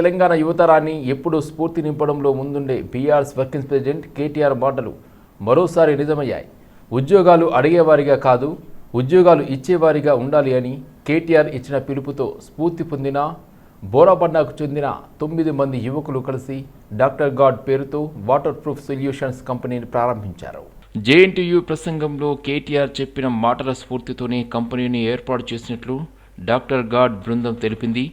తెలంగాణ యువతరాన్ని ఎప్పుడూ స్ఫూర్తి నింపడంలో ముందుండే బీఆర్ఎస్ వర్కింగ్ ప్రెసిడెంట్ కేటీఆర్ మాటలు మరోసారి నిజమయ్యాయి. ఉద్యోగాలు అడిగేవారిగా కాదు ఉద్యోగాలు ఇచ్చేవారిగా ఉండాలి అని కేటీఆర్ ఇచ్చిన పిలుపుతో స్ఫూర్తి పొందిన బోరాబండాకు చెందిన తొమ్మిది మంది యువకులు కలిసి డాక్టర్ గాడ్ పేరుతో వాటర్ ప్రూఫ్ సొల్యూషన్స్ కంపెనీని ప్రారంభించారు. జేఎన్టీయూ ప్రసంగంలో కేటీఆర్ చెప్పిన మాటల స్ఫూర్తితోనే కంపెనీని ఏర్పాటు చేసినట్లు డాక్టర్ గాడ్ బృందం తెలిపింది.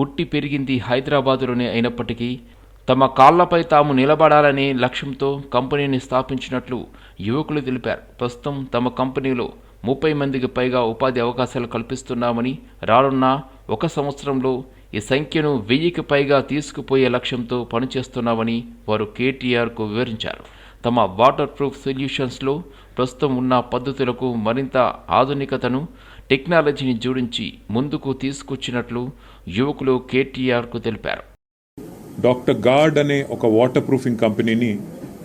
పుట్టి పెరిగింది హైదరాబాదులోనే అయినప్పటికీ తమ కాళ్ళపై తాము నిలబడాలనే లక్ష్యంతో కంపెనీని స్థాపించినట్లు యువకులు తెలిపారు. ప్రస్తుతం తమ కంపెనీలో ముప్పై మందికి పైగా ఉపాధి అవకాశాలు కల్పిస్తున్నామని రానున్న ఒక సంవత్సరంలో ఈ సంఖ్యను వెయ్యికి పైగా తీసుకుపోయే లక్ష్యంతో పనిచేస్తున్నామని వారు కేటీఆర్కు వివరించారు. తమ వాటర్ ప్రూఫ్ సొల్యూషన్స్లో ప్రస్తుతం ఉన్న పద్ధతులకు మరింత ఆధునికతను టెక్నాలజీని జోడించి ముందుకు తీసుకొచ్చినట్లు యువకులు కేటీఆర్కు తెలిపారు. డాక్టర్ గార్డ్ అనే ఒక వాటర్ ప్రూఫింగ్ కంపెనీని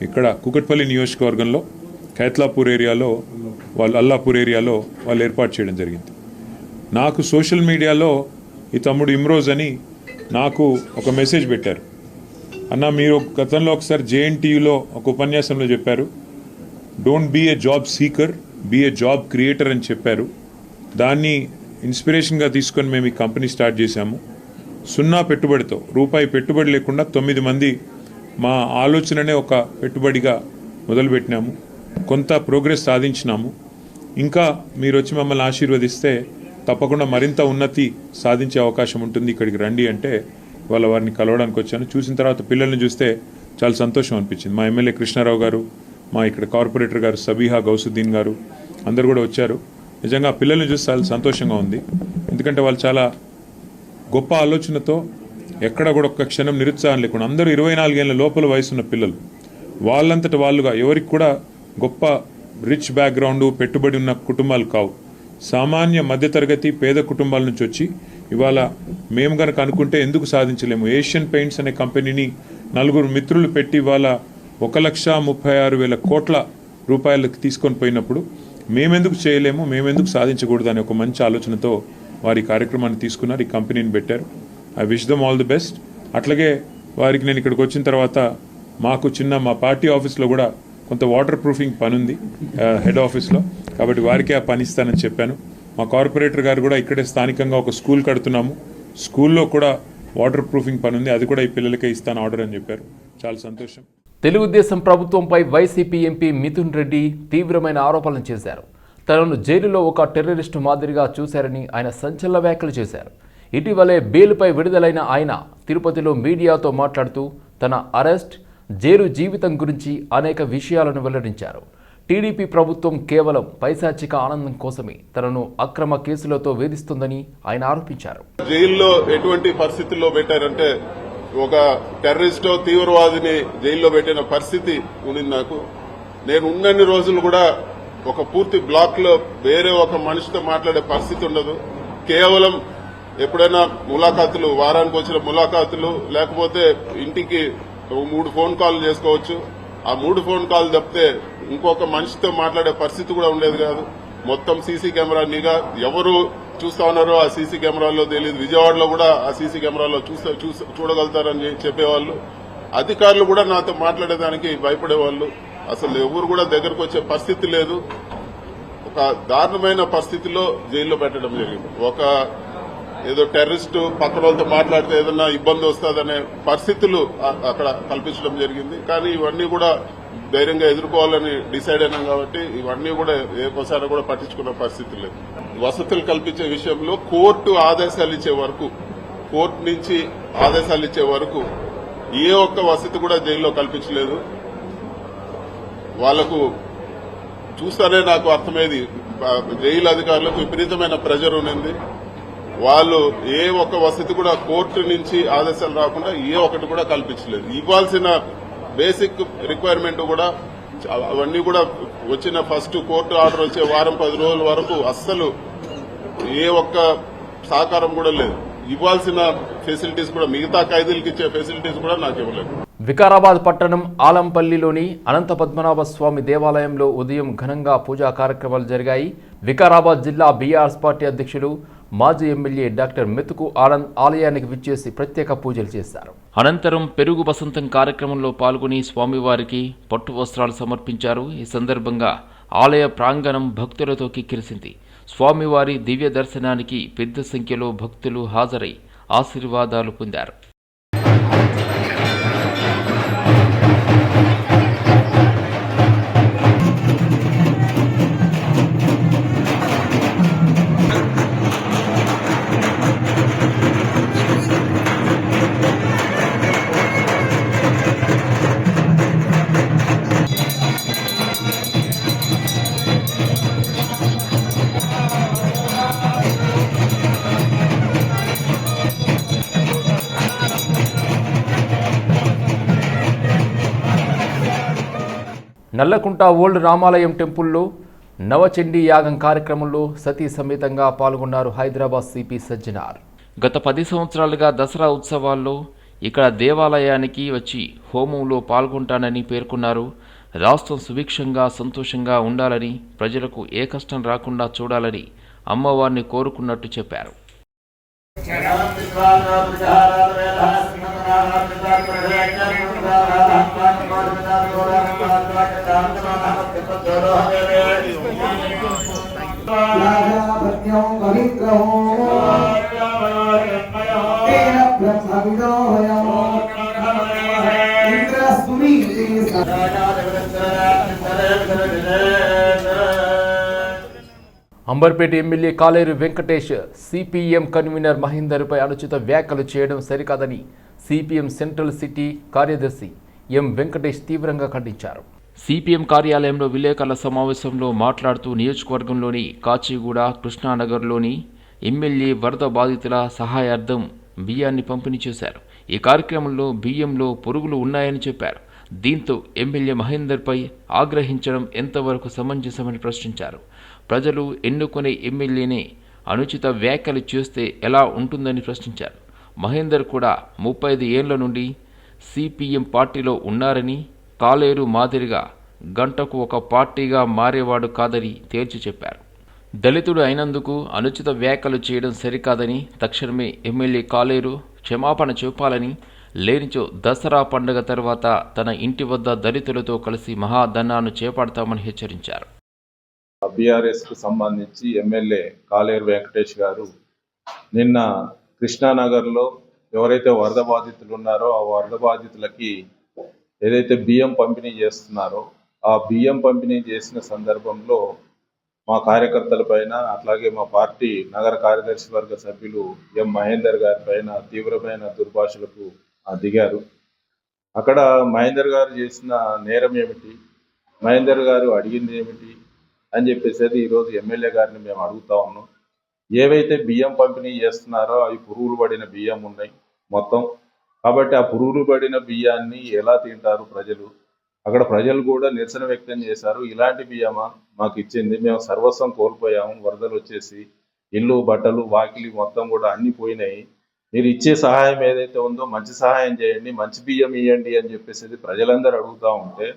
ఇక్కడ కుకట్పల్లి నియోజకవర్గంలో ఖైత్లాపూర్ ఏరియాలో వాళ్ళు అల్లాపూర్ ఏరియాలో వాళ్ళు ఏర్పాటు చేయడం జరిగింది. నాకు సోషల్ మీడియాలో ఈ తమ్ముడు ఇమ్రోజ్ అని నాకు ఒక మెసేజ్ పెట్టారు. అన్న మీరు గతంలో ఒకసారి జేఎన్టీయూలో ఒక ఉపన్యాసంలో చెప్పారు don't be a job seeker be a job creator అని చెప్పారు. దాన్ని ఇన్స్పిరేషన్గా తీసుకొని మేము ఈ కంపెనీ స్టార్ట్ చేశాము. సున్నా పెట్టుబడితో రూపాయి పెట్టుబడి లేకుండా తొమ్మిది మంది మా ఆలోచననే ఒక పెట్టుబడిగా మొదలుపెట్టినాము. కొంత ప్రోగ్రెస్ సాధించినాము. ఇంకా మీరు వచ్చి మమ్మల్ని ఆశీర్వదిస్తే తప్పకుండా మరింత ఉన్నతి సాధించే అవకాశం ఉంటుంది ఇక్కడికి రండి అంటే వాళ్ళ వారిని కలవడానికి వచ్చాను. చూసిన తర్వాత పిల్లల్ని చూస్తే చాలా సంతోషం అనిపించింది. మా ఎమ్మెల్యే కృష్ణారావు గారు మా ఇక్కడ కార్పొరేటర్ గారు సబీహా గౌసుద్దీన్ గారు అందరు కూడా వచ్చారు. నిజంగా పిల్లల్ని చూస్తే చాలా సంతోషంగా ఉంది. ఎందుకంటే వాళ్ళు చాలా గొప్ప ఆలోచనతో ఎక్కడ కూడా ఒక్క క్షణం నిరుత్సాహం లేకుండా అందరూ ఇరవై నాలుగేళ్ళ లోపల వయసున్న పిల్లలు. వాళ్ళంతట వాళ్ళుగా ఎవరికి కూడా గొప్ప రిచ్ బ్యాక్గ్రౌండ్ పెట్టుబడి ఉన్న కుటుంబాలు కావు. సామాన్య మధ్యతరగతి పేద కుటుంబాల నుంచి వచ్చి ఇవాళ మేము కనుక అనుకుంటే ఎందుకు సాధించలేము? ఏషియన్ పెయింట్స్ అనే కంపెనీని నలుగురు మిత్రులు పెట్టి ఇవాళ ఒక లక్ష ముప్పై ఆరు వేల కోట్ల రూపాయలకు తీసుకొని పోయినప్పుడు మేమెందుకు చేయలేము మేమెందుకు సాధించకూడదు అనే ఒక మంచి ఆలోచనతో వారి కార్యక్రమాన్ని తీసుకున్నారు ఈ కంపెనీని పెట్టారు. I wish them all the best అట్లాగే వారికి నేను ఇక్కడికి వచ్చిన తర్వాత మాకు చిన్న మా పార్టీ ఆఫీస్లో కూడా కొంత వాటర్ ప్రూఫింగ్ పని ఉంది హెడ్ ఆఫీస్లో కాబట్టి వారికే ఆ పని ఇస్తానని చెప్పాను. మా కార్పొరేటర్ గారు కూడా ఇక్కడే స్థానికంగా ఒక స్కూల్ కడుతున్నాము. స్కూల్లో కూడా వాటర్ ప్రూఫింగ్ పని ఉంది అది కూడా ఈ పిల్లలకే ఇస్తాను ఆర్డర్ అని చెప్పారు. చాలా సంతోషం. తెలుగుదేశం ప్రభుత్వంపై వైసీపీ ఎంపీ మిథున్ రెడ్డి తీవ్రమైన ఆరోపణలు చేశారు. తనను జైలులో ఒక టెర్రరిస్టు మాదిరిగా చూశారని ఆయన సంచలన వ్యాఖ్యలు చేశారు. ఇటీవలే బెయిల్పై విడుదలైన ఆయన తిరుపతిలో మీడియాతో మాట్లాడుతూ తన అరెస్ట్ జైలు జీవితం గురించి అనేక విషయాలను వెల్లడించారు. టీడీపీ ప్రభుత్వం కేవలం పైశాచిక ఆనందం కోసమే తనను అక్రమ కేసులతో వేధిస్తుందని ఆయన ఆరోపించారు. జైల్లో ఎటువంటి పరిస్థితుల్లో పెట్టారంటే ఒక టెర్రరిస్టో తీవ్రవాదిని జైల్లో పెట్టిన పరిస్థితి ఉండింది నాకు. నేను ఉన్నన్ని రోజులు కూడా ఒక పూర్తి బ్లాక్లో వేరే ఒక మనిషితో మాట్లాడే పరిస్థితి ఉండదు. కేవలం ఎప్పుడైనా ములాఖాతులు వారానికి వచ్చిన ములాఖాతులు లేకపోతే ఇంటికి మూడు ఫోన్ కాల్ చేసుకోవచ్చు. ఆ మూడు ఫోన్ కాల్ తప్పితే ఇంకొక మనిషితో మాట్లాడే పరిస్థితి కూడా ఉండేది కాదు. మొత్తం సీసీ కెమెరా నిఘా ఎవరు చూస్తా ఉన్నారో ఆ సీసీ కెమెరాలో తెలియదు విజయవాడలో కూడా ఆ సీసీ కెమెరాలో చూస్తా చూడగలుగుతారని చెప్పేవాళ్ళు. అధికారులు కూడా నాతో మాట్లాడేదానికి భయపడేవాళ్ళు. అసలు ఎవరు కూడా దగ్గరకు వచ్చే పరిస్థితి లేదు. ఒక దారుణమైన పరిస్థితిలో జైల్లో పెట్టడం జరిగింది. ఒక ఏదో టెర్రరిస్ట్ పక్కన వాళ్ళతో మాట్లాడితే ఏదన్నా ఇబ్బంది వస్తుందనే పరిస్థితులు అక్కడ కల్పించడం జరిగింది. కానీ ఇవన్నీ కూడా ధైర్యంగా ఎదుర్కోవాలని డిసైడ్ అయినాం కాబట్టి ఇవన్నీ కూడా ఏ ఒకసారి కూడా పట్టించుకున్న పరిస్థితి లేదు. వసతులు కల్పించే విషయంలో కోర్టు ఆదేశాలు ఇచ్చే వరకు కోర్టు నుంచి ఆదేశాలు ఇచ్చే వరకు ఏ ఒక్క వసతి కూడా జైల్లో కల్పించలేదు. వాళ్ళకు చూస్తానే నాకు అర్థమైంది. జైలు అధికారులకు విపరీతమైన ప్రెజర్ ఉన్నింది. వాళ్ళు ఏ ఒక్క వసతి కూడా కోర్టు నుంచి ఆదేశాలు రాకుండా ఏ ఒకటి కూడా కల్పించలేదు. ఇవ్వాల్సిన బేసిక్ రిక్వైర్మెంట్ కూడా అవన్నీ కూడా వచ్చిన ఫస్ట్ కోర్టు ఆర్డర్ వచ్చే వారం పది రోజుల వరకు అస్సలు ఏ ఒక్క సహకారం కూడా లేదు. ఇవ్వాల్సిన ఫెసిలిటీస్ కూడా మిగతా ఖైదీలకు ఇచ్చే ఫెసిలిటీస్ కూడా నాకు ఇవ్వలేదు. వికారాబాద్ పట్టణం ఆలంపల్లిలోని అనంత పద్మనాభ స్వామి దేవాలయంలో ఉదయం ఘనంగా పూజా కార్యక్రమాలు జరిగాయి. వికారాబాద్ జిల్లా బీఆర్ఎస్ పార్టీ అధ్యక్షులు మాజీ ఎమ్మెల్యే డాక్టర్ మెతుకు ఆనంద్ ఆలయానికి విచ్చేసి ప్రత్యేక పూజలు చేశారు. అనంతరం పెరుగు వసంతం కార్యక్రమంలో పాల్గొని స్వామివారికి పట్టు వస్త్రాలు సమర్పించారు. ఈ సందర్భంగా ఆలయ ప్రాంగణం భక్తులతో కిక్కిరిసింది. స్వామివారి దివ్య దర్శనానికి పెద్ద సంఖ్యలో భక్తులు హాజరై ఆశీర్వాదాలు పొందారు. నల్లకుంట ఓల్డ్ రామాలయం టెంపుల్లో నవచండీ యాగం కార్యక్రమంలో సతీ సమేతంగా పాల్గొన్నారు హైదరాబాద్ సిపి సజ్జనార్. గత పది సంవత్సరాలుగా దసరా ఉత్సవాల్లో ఇక్కడ దేవాలయానికి వచ్చి హోమంలో పాల్గొంటానని పేర్కొన్నారు. రాష్ట్రం సుభిక్షంగా సంతోషంగా ఉండాలని ప్రజలకు ఏ కష్టం రాకుండా చూడాలని అమ్మవారిని కోరుకున్నట్టు చెప్పారు. అంబర్పేట ఎమ్మెల్యే కాలేరు వెంకటేష్ సిపిఎం కన్వీనర్ మహేందర్పై అనుచిత వ్యాఖ్యలు చేయడం సరికాదని సిపిఎం సెంట్రల్ సిటీ కార్యదర్శి ఎం వెంకటేష్ తీవ్రంగా ఖండించారు. సిపిఎం కార్యాలయంలో విలేకరుల సమావేశంలో మాట్లాడుతూ నియోజకవర్గంలోని కాచిగూడ కృష్ణానగర్లోని ఎమ్మెల్యే వరద బాధితుల సహాయార్థం బియ్యాన్ని పంపిణీ చేశారు. ఈ కార్యక్రమంలో బియ్యంలో పురుగులు ఉన్నాయని చెప్పారు. దీంతో ఎమ్మెల్యే మహేందర్పై ఆగ్రహించడం ఎంతవరకు సమంజసమని ప్రశ్నించారు. ప్రజలు ఎన్నుకునే ఎమ్మెల్యేనే అనుచిత వ్యాఖ్యలు చేస్తే ఎలా ఉంటుందని ప్రశ్నించారు. మహేందర్ కూడా ముప్పై ఐదు ఏళ్ళ నుండి సిపిఎం పార్టీలో ఉన్నారని కాలేరు మాదిరిగా గంటకు ఒక పార్టీగా మారేవాడు కాదని తేల్చి చెప్పారు. దళితుడు అయినందుకు అనుచిత వ్యాఖ్యలు చేయడం సరికాదని తక్షణమే ఎమ్మెల్యే కాలేరు క్షమాపణ చెప్పాలని లేనిచో దసరా పండుగ తర్వాత తన ఇంటి వద్ద దళితులతో కలిసి మహాధనాన్ని చేపడతామని హెచ్చరించారు. బీఆర్ఎస్కు సంబంధించి ఎమ్మెల్యే కాలేరు వెంకటేష్ గారు నిన్న కృష్ణానగర్లో ఎవరైతే వరద బాధితులు ఉన్నారో ఆ వరద బాధితులకి ఏదైతే బియ్యం పంపిణీ చేస్తున్నారో ఆ బియ్యం పంపిణీ చేసిన సందర్భంలో మా కార్యకర్తల పైన అట్లాగే మా పార్టీ నగర కార్యదర్శి వర్గ సభ్యులు ఎం మహేందర్ గారి పైన తీవ్రమైన దుర్భాషలకు దిగారు. అక్కడ మహేందర్ గారు చేసిన నేరం ఏమిటి? మహేందర్ గారు అడిగింది ఏమిటి? అని చెప్పేసి అది ఈరోజు ఎమ్మెల్యే గారిని మేము అడుగుతా ఉన్నాం. ఏవైతే బియ్యం పంపిణీ చేస్తున్నారో అవి పురుగులు పడిన బియ్యం ఉన్నాయి మొత్తం. కాబట్టి ఆ పురుగులు పడిన బియ్యాన్ని ఎలా తింటారు ప్రజలు? అక్కడ ప్రజలు కూడా నిరసన వ్యక్తం చేశారు ఇలాంటి బియ్యమా? మాకు ఇచ్చింది మేము సర్వస్వం కోల్పోయాము వరదలు వచ్చేసి ఇల్లు బట్టలు వాకిలి మొత్తం కూడా అన్ని పోయినాయి. మీరు ఇచ్చే సహాయం ఏదైతే ఉందో మంచి సహాయం చేయండి మంచి బియ్యం ఇవ్వండి అని చెప్పేసి ప్రజలందరూ అడుగుతూ ఉంటే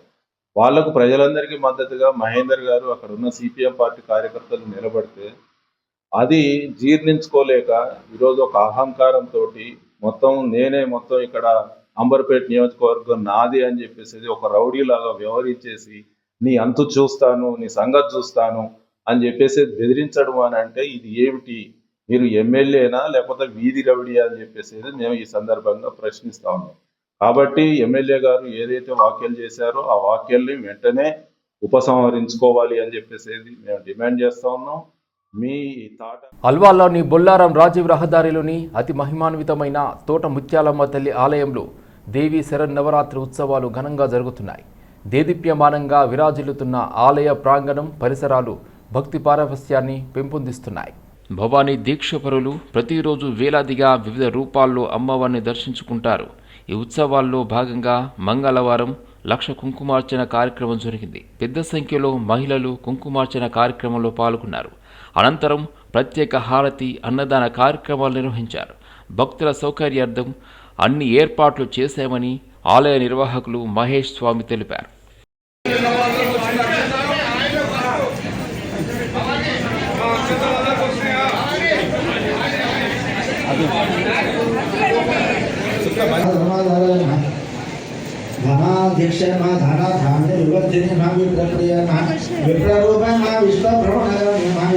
వాళ్ళకు ప్రజలందరికీ మద్దతుగా మహేందర్ గారు అక్కడ ఉన్న సిపిఎం పార్టీ కార్యకర్తలు నిలబడితే అది జీర్ణించుకోలేక ఈరోజు ఒక అహంకారంతో మొత్తం నేనే మొత్తం ఇక్కడ అంబర్పేట నియోజకవర్గం నాది అని చెప్పేసి ఒక రౌడీలాగా వ్యవహరించేసి నీ అంతు చూస్తాను నీ సంగతి చూస్తాను అని చెప్పేసి బెదిరించడం అని అంటే ఇది ఏమిటి? మీరు ఎమ్మెల్యేనా లేకపోతే వీధి రౌడీ అని చెప్పేసి మేము ఈ సందర్భంగా ప్రశ్నిస్తా ఉన్నాం. కాబట్టి ఎమ్మెల్యే గారు ఏదైతే వ్యాఖ్యలు చేశారో ఆ వ్యాఖ్యల్ని వెంటనే ఉపసంహరించుకోవాలి అని చెప్పేసి మేము డిమాండ్ చేస్తా ఉన్నాం. మీ అల్వాల్లోని బొల్లారం రాజీవ్ రహదారిలోని అతి మహిమాన్వితమైన తోట ముత్యాలమ్మ తల్లి ఆలయంలో దేవి శరన్నవరాత్రి ఉత్సవాలు ఘనంగా జరుగుతున్నాయి. దేదీప్యమానంగా విరాజిల్లుతున్న ఆలయ ప్రాంగణం పరిసరాలు భక్తి పారవస్యాన్ని పెంపొందిస్తున్నాయి. భవానీ దీక్షపరులు ప్రతిరోజు వేలాదిగా వివిధ రూపాల్లో అమ్మవారిని దర్శించుకుంటారు. ఈ ఉత్సవాల్లో భాగంగా మంగళవారం లక్ష కుంకుమార్చన కార్యక్రమం జరిగింది. పెద్ద సంఖ్యలో మహిళలు కుంకుమార్చన కార్యక్రమంలో పాల్గొన్నారు. అనంతరం ప్రత్యేక హారతి అన్నదాన కార్యక్రమాలు నిర్వహించారు భక్తుల సౌకర్యార్థం అన్ని ఏర్పాట్లు చేశామని ఆలయ నిర్వాహకులు మహేష్ స్వామి తెలిపారు ఆ धनाध्यक्ष नमः धनाधान्य विवर्धिनि नमः विप्रप्रिय नमः विप्ररूप नमः विश्वभ्रमणर नमः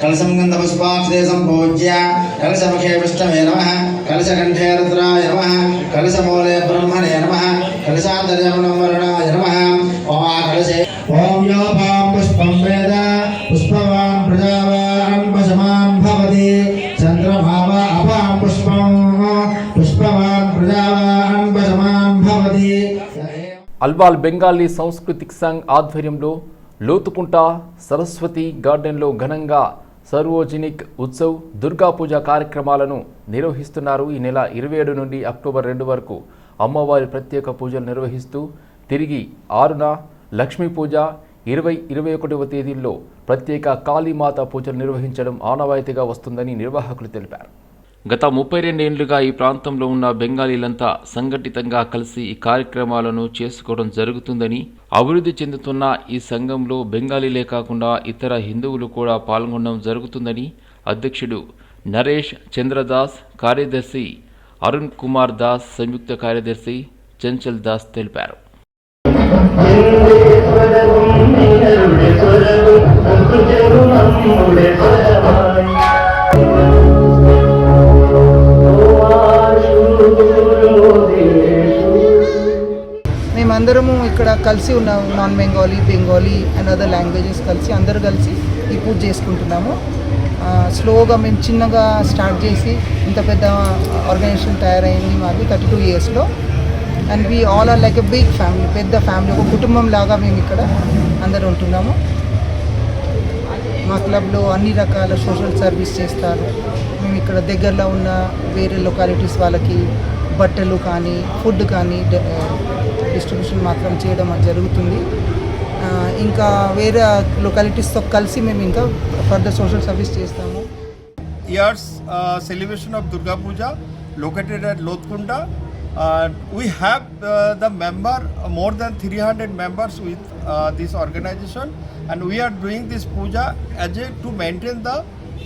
कलशं गन्धपुष्पाक्षते सम्पूज्य कलशमुखे विष्णवे नमः कलशकण्ठे रुद्राय नमः कलशमूले ब्रह्मणे नमः कलशान्तर्यमनं वरुणाय नमः ओमा कलशे ॐ यो भां पुष्पं అల్వాల్ బెంగాలీ సాంస్కృతిక్ సంఘ్ ఆధ్వర్యంలో లోతుకుంట సరస్వతి గార్డెన్లో ఘనంగా సర్వోజనిక్ ఉత్సవ్ దుర్గా పూజ కార్యక్రమాలను నిర్వహిస్తున్నారు. ఈ నెల ఇరవై ఏడు నుండి అక్టోబర్ రెండు వరకు అమ్మవారి ప్రత్యేక పూజలు నిర్వహిస్తూ తిరిగి ఆరున లక్ష్మీ పూజ ఇరవై ఇరవై ఒకటవ తేదీల్లో ప్రత్యేక కాళీమాత పూజలు నిర్వహించడం ఆనవాయితీగా వస్తుందని నిర్వాహకులు తెలిపారు. గత ముప్పై రెండేండ్లుగా ఈ ప్రాంతంలో ఉన్న బెంగాలీలంతా సంఘటితంగా కలిసి ఈ కార్యక్రమాలను చేసుకోవడం జరుగుతుందని అభివృద్ధి చెందుతున్న ఈ సంఘంలో బెంగాలీలే కాకుండా ఇతర హిందువులు కూడా పాల్గొనడం జరుగుతుందని అధ్యక్షుడు నరేష్ చంద్రదాస్ కార్యదర్శి అరుణ్ కుమార్ దాస్ సంయుక్త కార్యదర్శి చంచల్ దాస్ తెలిపారు. అందరము ఇక్కడ కలిసి ఉన్నాము non Bengali Bengali and other languages కలిసి అందరూ కలిసి ఈ పూజ చేసుకుంటున్నాము. స్లోగా మేము చిన్నగా స్టార్ట్ చేసి ఇంత పెద్ద ఆర్గనైజేషన్ తయారైంది మాది థర్టీ టూ ఇయర్స్లో and we all are like a big family పెద్ద ఫ్యామిలీ ఒక కుటుంబం లాగా మేము ఇక్కడ అందరు ఉంటున్నాము. మా క్లబ్లో అన్ని రకాల సోషల్ సర్వీస్ చేస్తారు. మేము ఇక్కడ దగ్గరలో ఉన్న వేరే లొకాలిటీస్ వాళ్ళకి బట్టలు కానీ ఫుడ్ కానీ డిస్ట్రిబ్యూషన్ మాత్రం చేయడం జరుగుతుంది. ఇంకా వేరే లొకాలిటీస్తో కలిసి మేము ఇంకా ఫర్దర్ సోషల్ సర్వీస్ చేస్తాము. Years celebration of Durga Puja located at Lothkunta we have the member more than three hundred members with this organisation and we are doing this puja as a to maintain the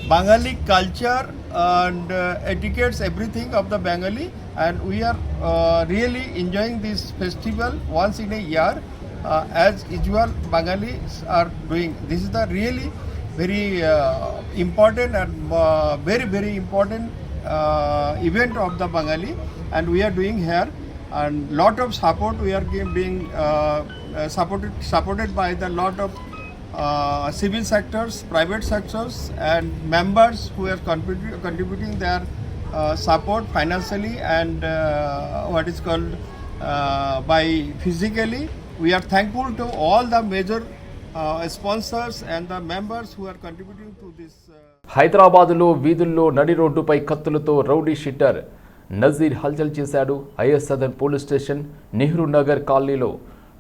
Bengali culture and uh, etiquettes, everything of the Bengali and we are uh, really enjoying this festival once in a year uh, as usual Bengalis are doing. This is the really very uh, important and uh, very very important uh, event of the Bengali and we are doing here and lot of support we are being uh, uh, supported supported by the lot of uh, civil sectors private sectors and members who are contribu- contributing their uh, support financially and uh, what is called uh, by physically we are thankful to all the major uh, sponsors and the members who are contributing to this uh, హైదరాబాదులో వీధుల్లో నడి రోడ్డుపై కత్తులతో rowdy sheeter Nazeer హల్చల్ చేశాడు I S Sadan police station Nehru Nagar కాలనీలో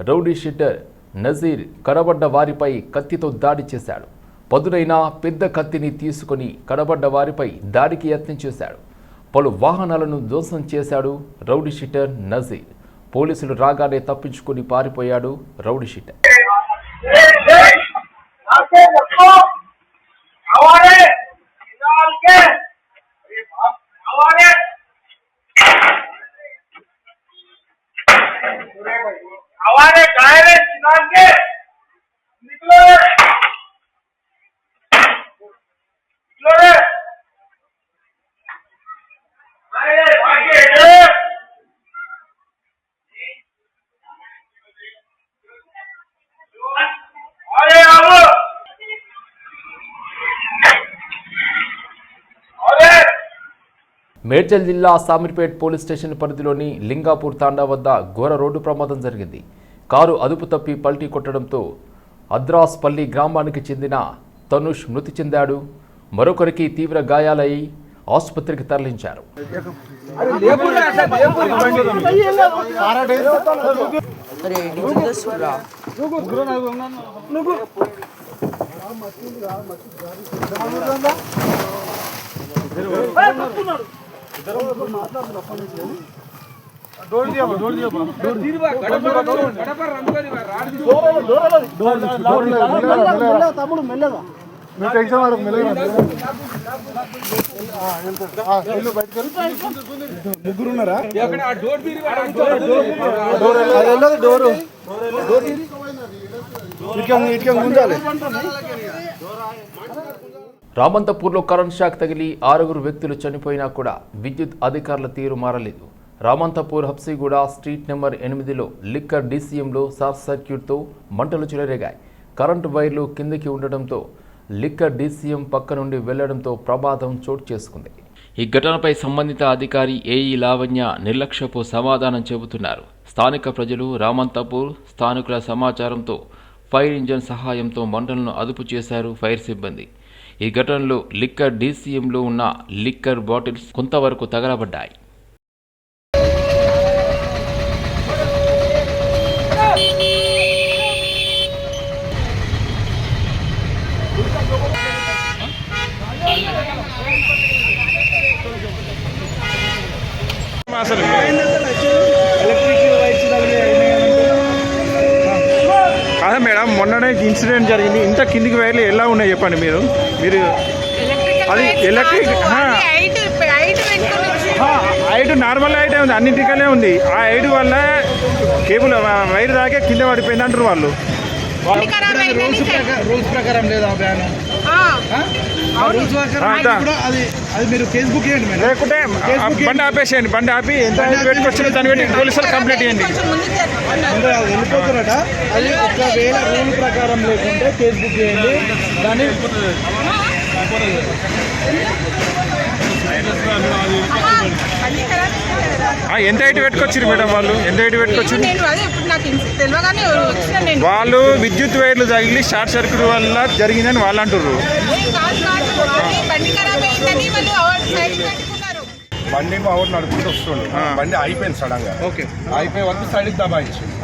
rowdy sheeter Nazir కడబడ్డ వారిపై కత్తితో దాడి చేశాడు. పదునైన పెద్ద కత్తిని తీసుకొని కడబడ్డ వారిపై దాడికి యత్నం చేశాడు. పలు వాహనాలను ధ్వంసం చేశాడు రౌడీ షీటర్ నజీర్. పోలీసులు రాగానే తప్పించుకుని పారిపోయాడు రౌడీ షీటర్. మేడ్చల్ జిల్లా సామిర్పేట్ పోలీస్ స్టేషన్ పరిధిలోని లింగాపూర్ తాండా వద్ద ఘోర రోడ్డు ప్రమాదం జరిగింది. కారు అదుపు తప్పి పల్టీ కొట్టడంతో అద్రాస్పల్లి గ్రామానికి చెందిన తనుష్ మృతి చెందాడు. మరొకరికి తీవ్ర గాయాలయ్యి ఆసుపత్రికి తరలించారు. తమ్ముడు మెల్లగా మీరు టెన్షన్ పడదు మెల్లగా ముగ్గురు ఉన్నారా డోర్ డోరు ఇట్లా ఇట్లా ఉండాలి రామంతపూర్లో కరెంట్ షాక్ తగిలి ఆరుగురు వ్యక్తులు చనిపోయినా కూడా విద్యుత్ అధికారుల తీరు మారలేదు. రామంతపూర్ హబ్సిగూడ స్ట్రీట్ నెంబర్ ఎనిమిదిలో లిక్కర్ డీసీఎంలో షార్ట్ సర్క్యూట్తో మంటలు చెలరేగాయి. కరెంటు వైర్లు కిందకి ఉండడంతో లిక్కర్ డీసీఎం పక్క నుండి వెళ్ళడంతో ప్రమాదం చోటు చేసుకుంది. ఈ ఘటనపై సంబంధిత అధికారి ఏఈ లావణ్య నిర్లక్ష్యపు సమాధానం చెబుతున్నారు. స్థానిక ప్రజలు రామంతపూర్ స్థానికుల సమాచారంతో ఫైర్ ఇంజన్ సహాయంతో మంటలను అదుపు చేశారు ఫైర్ సిబ్బంది. ఈ ఘటనలో లిక్కర్ డీసీఎంలో ఉన్న లిక్కర్ బాటిల్స్ కొంతవరకు తగలబడ్డాయి. జరిగింది? ఇంత కిందికి వైర్లు ఎలా ఉన్నాయి చెప్పండి మీరు? మీరు అది ఎలక్ట్రిక్ హైట్ నార్మల్ హైటే ఉంది అన్నింటికలే ఉంది. ఆ హైట్ వల్ల కేబుల్ వైర్ దాకే కింద పడిపోయింది అంటారు వాళ్ళు. రూల్స్ ప్రకారం లేదా బ్యాన్ రూల్స్ ప్రకారం కూడా అది అది మీరు కేసు బుక్ చేయండి మేడం. లేకుంటే బండి ఆపేసేయండి బండి ఆపి ఎంత హైట్ పెట్టుకొచ్చిందో దాన్ని బట్టి పోలీసులు కంప్లైంట్ చేయండి అంటే అది వెళ్ళిపోతారట అది ఒకవేళ రూల్ ప్రకారం లేకుంటే కేసు బుక్ చేయండి. దాన్ని ఎంత హైట్ పెట్టుకొచ్చారు మేడం వాళ్ళు? ఎంత హైట్ పెట్టుకొచ్చారు వాళ్ళు విద్యుత్ వైర్లు తగిలి షార్ట్ సర్క్యూట్ వల్ల జరిగిందని వాళ్ళు అది బండి మా ఊరు నడుపుకుంటూ వస్తుండే. బండి అయిపోయింది సడన్గా. ఓకే. అయిపోయే వరకు సైడ్కి దబాయించింది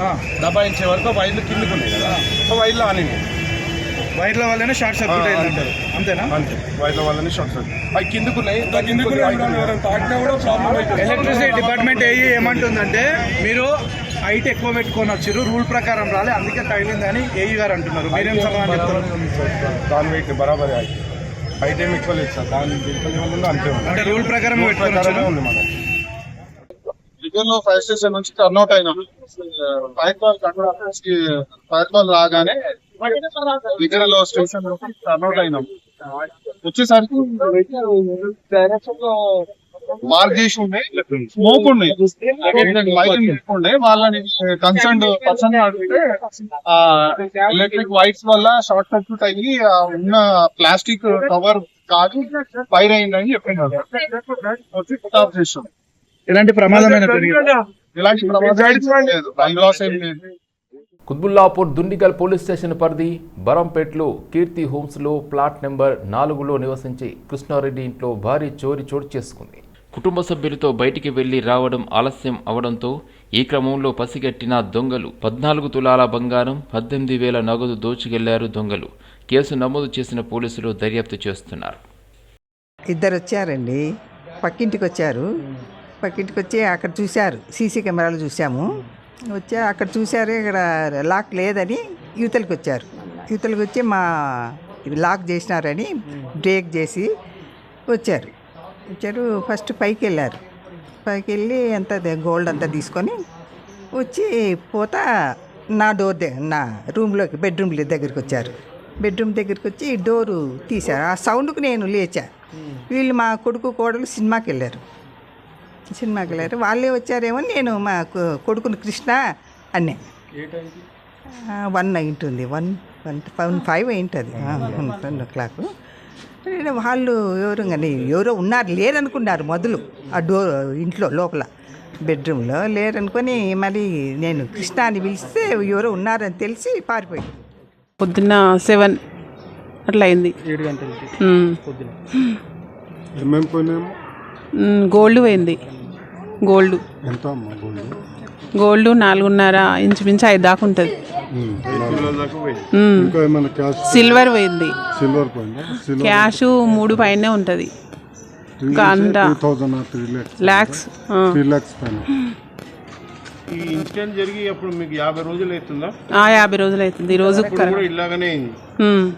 దబాయించే వరకు వైర్లు కిందకు ఉన్నాయి కదా. సో వైర్లు ఆనింది వైర్ల వల్లనే షార్ట్ సర్క్యూట్ అయింది అంటారు. అంతేనా? అంతే. వైర్ల వల్లనే షార్ట్ సర్క్యూట్. అవి కిందకు ఉన్నాయి కిందకు ఎలక్ట్రిసిటీ డిపార్ట్మెంట్ ఏ ఏమంటుందంటే మీరు హైట్ ఎక్కువ పెట్టుకొని వచ్చారు రూల్ ప్రకారం రాలే అందుకే తగిలిందని ఏఈ గారు అంటున్నారు. మీరేం సమాధానం చెప్తారు? దాని వెయిట్ బరాబర్ హైట్ ఏమి ఎక్కువ లేదు సార్. దాని అంతే అంటే రూల్ ప్రకారం పెట్టుకొని వచ్చారు ఉంది మనం ఫైర్ స్టేషన్ నుంచి టర్న్అవుట్ అయినాం. ఫైర్ కాల్ ఫైర్ కాల్ రాగానే లో స్టేషన్ నుంచి టర్న్అవుట్ అయినాం. వచ్చేసరికి డైరెక్షన్లో మార్క్ చేసి ఉండే. స్మోక్ ఉండే లైటింగ్ ఉండే. వాళ్ళని కన్సర్న్ పర్సన్ అడిగితే ఎలక్ట్రిక్ వైర్స్ వల్ల షార్ట్ సర్క్యూట్ అయ్యి ఉన్న ప్లాస్టిక్ కవర్ కాదు ఫైర్ అయిందని చెప్పినారు. వచ్చి స్టాప్ చేసాం. ఎలాంటి ప్రమాదమైన ఇలాంటి ప్రమాదం లేదు. రైలు లాస్ ఏం లేదు. కుత్బుల్లాపూర్ దుండిగల్ పోలీస్ స్టేషన్ పరిధి బరంపేట్లో కీర్తి హోమ్స్లో ప్లాట్ నెంబర్ నాలుగులో నివసించే కృష్ణారెడ్డి ఇంట్లో భారీ చోరీ చోటు చేసుకుంది. కుటుంబ సభ్యులతో బయటికి వెళ్ళి రావడం ఆలస్యం అవడంతో ఈ క్రమంలో పసిగట్టిన దొంగలు పద్నాలుగు తులాల బంగారం పద్దెనిమిది వేల నగదు దోచుకెళ్ళారు దొంగలు. కేసు నమోదు చేసిన పోలీసులు దర్యాప్తు చేస్తున్నారు. ఇద్దరు వచ్చారండి పక్కింటికి వచ్చారు పక్కింటికి వచ్చి అక్కడ చూశారు. సీసీ కెమెరాలు చూసాము వచ్చా అక్కడ చూశారు ఇక్కడ లాక్ లేదని యువతలకు వచ్చారు. యువతలకు వచ్చి మా ఇది లాక్ చేసినారని బ్రేక్ చేసి వచ్చారు. వచ్చారు ఫస్ట్ పైకి వెళ్ళారు. పైకి వెళ్ళి అంత గోల్డ్ అంతా తీసుకొని వచ్చి పోతా నా డోర్ దగ్గర నా రూమ్లోకి బెడ్రూమ్ దగ్గరికి వచ్చారు. బెడ్రూమ్ దగ్గరికి వచ్చి డోరు తీశారు. ఆ సౌండ్కి నేను లేచా. వీళ్ళు మా కొడుకు కోడలు సినిమాకి వెళ్ళారు. సినిమాకి వెళ్ళారు వాళ్ళే వచ్చారేమో నేను మా కొడుకుని కృష్ణ అన్నే. వన్ అయింటుంది. One one one five అయింటుంది. Ten o'clock. నేను వాళ్ళు ఎవరు కానీ ఎవరో ఉన్నారు లేరనుకున్నారు మొదలు. ఆ డోర్ ఇంట్లో లోపల బెడ్రూమ్లో లేరనుకొని మరి నేను కృష్ణ అని పిలిస్తే ఎవరో ఉన్నారని తెలిసి పారిపోయింది. పొద్దున్న సెవెన్ అట్లా అయింది. ఏడు గంటలకి. గోల్డ్ పోయింది. గోల్డ్. ఎంత అమ్మా గోల్డ్. గోల్డ్ నాలుగున్నర ఇంచుమించు ఐదు దాకా ఉంటుంది. సిల్వర్ పోయింది. సిల్వర్ క్యాష్ మూడు పైనే ఉంటుంది. ఇంకా అంతా ల్యాక్స్ ల్యాక్స్ త్రీ ల్యాక్స్ పైన. ఈ ఇన్సిడెంట్ జరిగి అప్పుడు మీకు యాభై రోజులు అవుతుందా? ఆ, యాభై రోజులు అవుతుంది. ఈ రోజు ఇప్పుడు కూడా ఇలాగనే అయింది.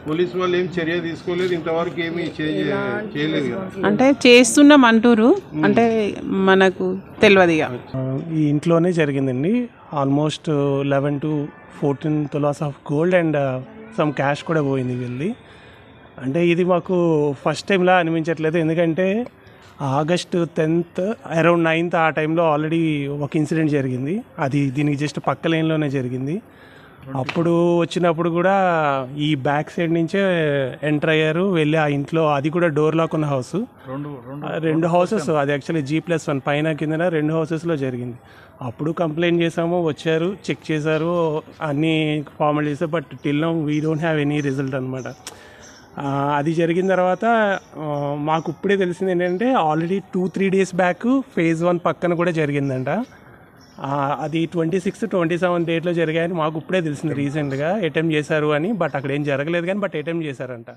పోలీస్ వాళ్ళు ఏం చర్య తీసుకోలేదు ఇంతవరకు ఏమీ చేయలేదు కదా. అంటే చేస్తున్నాం అంటూరు అంటే మనకు తెలియదు ఇక. ఈ ఇంట్లోనే జరిగిందండి. Almost eleven to fourteen tolas of gold and some cash కూడా పోయింది వీళ్ళది. అంటే ఇది మాకు ఫస్ట్ టైంలా అనిపించట్లేదు. ఎందుకంటే ఆగస్ట్ టెన్త్ అరౌండ్ నైన్త్ ఆ టైంలో ఆల్రెడీ ఒక ఇన్సిడెంట్ జరిగింది. అది దీనికి జస్ట్ పక్క లైన్లోనే జరిగింది. అప్పుడు వచ్చినప్పుడు కూడా ఈ బ్యాక్ సైడ్ నుంచే ఎంటర్ అయ్యారు. వెళ్ళి ఆ ఇంట్లో అది కూడా డోర్ లాక్ ఉన్న హౌస్. రెండు హౌసెస్ అది యాక్చువల్లీ జీ ప్లస్ వన్ పైన కిందన రెండు హౌసెస్లో జరిగింది. అప్పుడు కంప్లైంట్ చేసాము వచ్చారు చెక్ చేశారు అన్ని formalities but till now we don't have any result అనమాట అది జరిగిన తర్వాత మాకు ఇప్పుడే తెలిసింది ఏంటంటే already two three days back phase one పక్కన కూడా జరిగిందంట. అది ట్వంటీ సిక్స్త్ ట్వంటీ సెవెన్ డేట్లో జరిగాయని మాకు ఇప్పుడే తెలిసింది రీసెంట్గా అటెంప్ట్ చేశారు అని బట్ అక్కడ ఏం జరగలేదు కానీ బట్ అటెంప్ట్ చేశారంట.